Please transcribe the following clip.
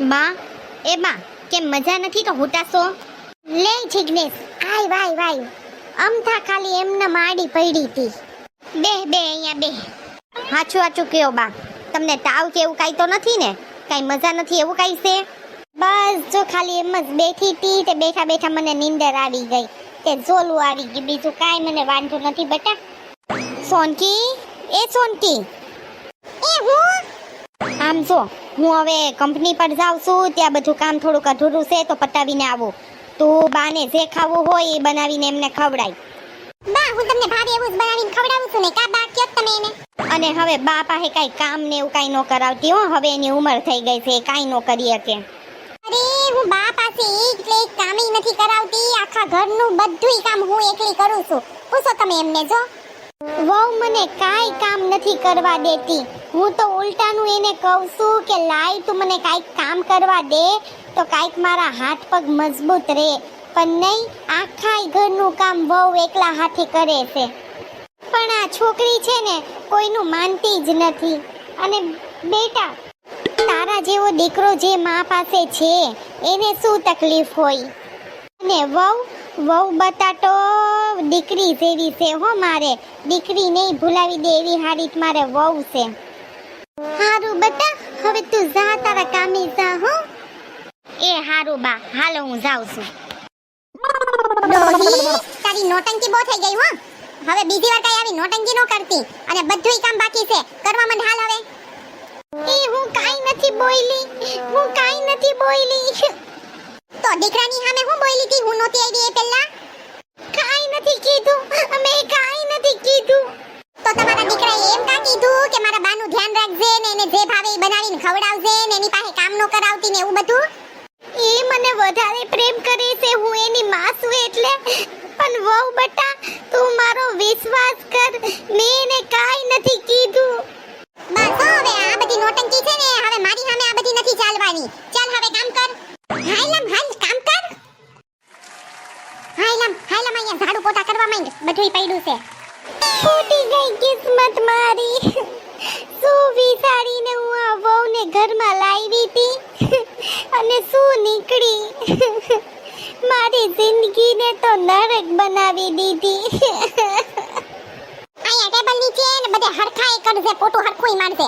બા એ બા કેમ મજા નથી તો હુટાશો? લે જિગ્નેશ, આય, વાય વાય. અમથા ખાલી એમને માડી પડી હતી. બે બે અહીંયા બે. હાચું હાચું કયો બા. તમને તાવ કે એવું કાંઈ તો નથી ને? કાંઈ મજા નથી એવું કાંઈ છે? બસ, જો ખાલી એમ જ બેઠી હતી તે બેઠા બેઠા મને નીંદર આવી ગઈ. તે ઝોલું આવી ગયું. બીજું કાંઈ મને વાંધો નથી બેટા. સોનકી, એ સોનકી. એ હું? આમ જો હું હવે કંપની પર જાઉં છું ત્યાં બધું કામ થોડુંક અધૂરું છે તો પતાવીને આવું. તું બાને જે ખાવું હોય એ બનાવીને એમને ખવડાય. બા હું તમને ભાવે એવું જ બનાવીને ખવડાવું છું ને કા બા કયો તમે એને? અને હવે બા પાસે કાંઈ કામ ને એવું કાંઈ ન કરાવતી હો હવે એની ઉંમર થઈ ગઈ છે કાંઈ ન કરી શકે. અરે હું બા પાસે એટલે એક કામ નથી કરાવતી આખા ઘરનું બધુંય કામ હું એકલી કરું છું. પૂછો તમે એમને જો. વહુ મને કાંઈ કામ નથી કરવા દેતી. હું તો ઉલટાનું એને કહું છું કે, લાય તું મને કાંઈક કામ કરવા દે, તો કાંઈક મારા હાથ પગ મજબૂત રહે. પણ નહીં આખા ઘરનું કામ વહુ એકલા હાથે કરે છે. પણ આ છોકરી છે ને, કોઈનું માનતી જ નથી. અને બેટા, તારા જેવો દીકરો જે મા પાસે છે, એને શું તકલીફ હોય? અને વહુ વહુ બતાટો દીકરી જેવી છે હો મારે. દીકરી નહીં ભૂલાવી દે એવી હારીત મારે વહુ છે. હારું બટા હવે તું જા તારા કામે જા હો. એ હારું બા હાલો હું જાઉં છું. તારી નોટંકી બહુ થઈ ગઈ હો. હવે બીજી વાર કઈ આવી નોટંકી નો કરતી. અને બધુંય કામ બાકી છે. કરવા મને હાલ હવે. એ હું કાઈ નથી બોયલી. હું કાઈ નથી બોયલી. દીકરાની સામે હું બોલી હતી હું નહોતી આવી એ પહેલા. કાઈ નથી કીધું. અમે કાઈ નથી કીધું. તો તમારા દીકરાએ એમ કા કીધું કે મારા બાનું ધ્યાન રાખજે ને એને જે ભાવે એ બનાવીને ખવડાવજે ને એની પાસે કામ નો કરાવતી ને એવું બધું? એ મને વધારે પ્રેમ કરે છે હું એની માં છું એટલે. પણ વહુ બટા તું મારો વિશ્વાસ કર મેં એને કાઈ નથી કીધું. બસ હવે આ બધી નોટંકી છે ને હવે મારી સામે આ બધી નથી ચાલવાની. હાયલમ હાયલમ અહીંયા ઝાડુ પોતા કરવા માંડ બધુંય પડ્યું છે. ફૂટી ગઈ કિસ્મત મારી. શું વિચારીને હું આ વહુને ઘરમાં લાવી હતી? અને શું નીકળી? મારી જિંદગીને તો નરક બનાવી દીધી. અહીંયા ટેબલ નીચે ને બધે હરખાઈ કરજે પોટું હરખુંય મારજે.